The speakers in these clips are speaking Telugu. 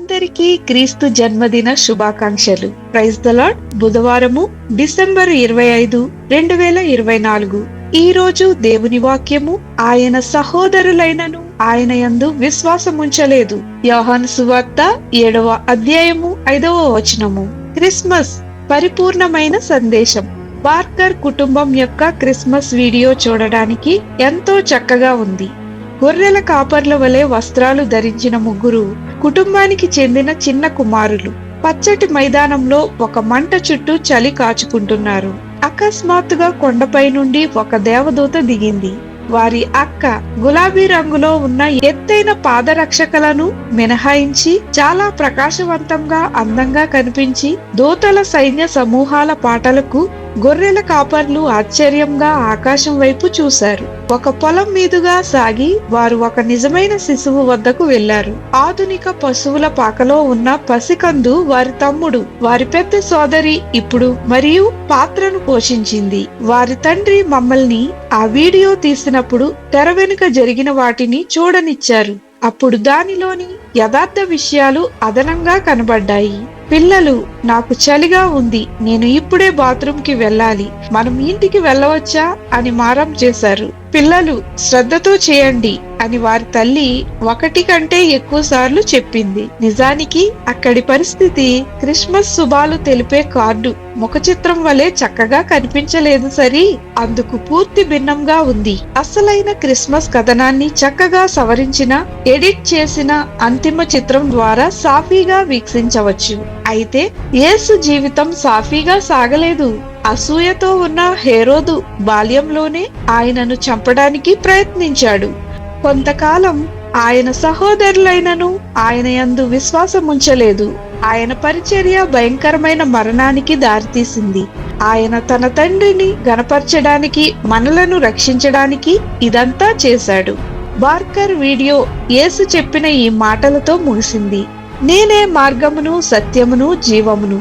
అందరికీ క్రీస్తు జన్మదిన శుభాకాంక్షలు. ప్రైజ్ దలాడ్ బుధవారము డిసెంబర్ ఇరవై ఐదు రెండు వేల ఇరవై నాలుగు. ఈ రోజు దేవుని వాక్యము ఆయన సహోదరులైనను ఆయన యందు విశ్వాసముంచలేదు. యోహాను సువార్త ఏడవ అధ్యాయము ఐదవ వచనము. క్రిస్మస్ పరిపూర్ణమైన సందేశం. బార్కర్ కుటుంబం యొక్క క్రిస్మస్ వీడియో చూడడానికి ఎంతో చక్కగా ఉంది. గొర్రెల కాపర్ల వలె వస్త్రాలు ధరించిన ముగ్గురు కుటుంబానికి చెందిన చిన్న కుమారులు. పచ్చటి మైదానంలో ఒక మంట చుట్టూ చలి కాచుకుంటున్నారు. అకస్మాత్తుగా కొండపై నుండి ఒక దేవదూత దిగింది. వారి అక్క గులాబీ రంగులో ఉన్న ఎత్తైన పాదరక్షకలను మినహాయించి చాలా ప్రకాశవంతంగా అందంగా కనిపించి దూతల సైన్య సమూహాల పాటలకు గొర్రెల కాపర్లు ఆశ్చర్యంగా ఆకాశం వైపు చూశారు. ఒక పొలం మీదుగా సాగి వారు ఒక నిజమైన శిశువు వద్దకు వెళ్ళారు ఆధునిక పశువుల పాకలో ఉన్న పసికందు వారి తమ్ముడు వారి పెద్ద సోదరి ఇప్పుడు మరియు పాత్రను పోషించింది. వారి తండ్రి మమ్మల్ని ఆ వీడియో తీసినప్పుడు తెర వెనుక జరిగిన వాటిని చూడనిచ్చారు. అప్పుడు దానిలోని యథార్థ విషయాలు అదనంగా కనబడ్డాయి. పిల్లలు నాకు చలిగా ఉంది నేను ఇప్పుడే బాత్రూమ్కి వెళ్ళాలి మనం ఇంటికి వెళ్ళవచ్చా అని మారం చేశారు. పిల్లలు శ్రద్ధతో చేయండి. అని వారి తల్లి ఒకటి కంటే ఎక్కువ సార్లు చెప్పింది. నిజానికి అక్కడి పరిస్థితి క్రిస్మస్ శుభాలు తెలిపే కార్డు. ముఖ చిత్రం వలె చక్కగా కనిపించలేదు సరి అందుకు పూర్తి భిన్నంగా ఉంది. అసలైన క్రిస్మస్ కథనాన్ని చక్కగా సవరించిన ఎడిట్ చేసిన అంతిమ చిత్రం ద్వారా సాఫీగా వీక్షించవచ్చు. అయితే యేసు జీవితం సాఫీగా సాగలేదు. అసూయతో ఉన్న హేరోదు బాల్యంలోనే ఆయనను చంపడానికి ప్రయత్నించాడు. కొంతకాలం ఆయన సహోదరులైనను ఆయన యందు విశ్వాసం ఉంచలేదు ఆయన పరిచర్య భయంకరమైన మరణానికి దారితీసింది. ఆయన తన తండ్రిని గనపరచడానికి మనలను రక్షించడానికి ఇదంతా చేశాడు. బార్కర్ వీడియో యేసు చెప్పిన ఈ మాటలతో ముగిసింది. నేనే మార్గమును సత్యమును జీవమును.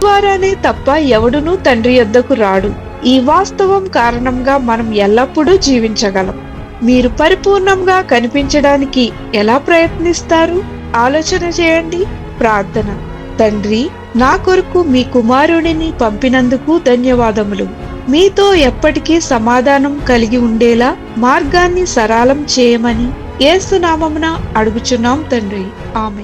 ద్వారానే తప్ప ఎవడునూ తండ్రి యొద్దకు రాడు. ఈ వాస్తవం కారణంగా మనం ఎల్లప్పుడూ జీవించగలం. మీరు పరిపూర్ణంగా కనిపించడానికి ఎలా ప్రయత్నిస్తారు? ఆలోచన చేయండి. ప్రార్థన. తండ్రి నా కొరకు మీ కుమారుడిని పంపినందుకు ధన్యవాదములు. మీతో ఎప్పటికీ సమాధానం కలిగి ఉండేలా మార్గాన్ని సరళం చేయమని ఏసునామమున అడుగుచున్నాం తండ్రి. ఆమె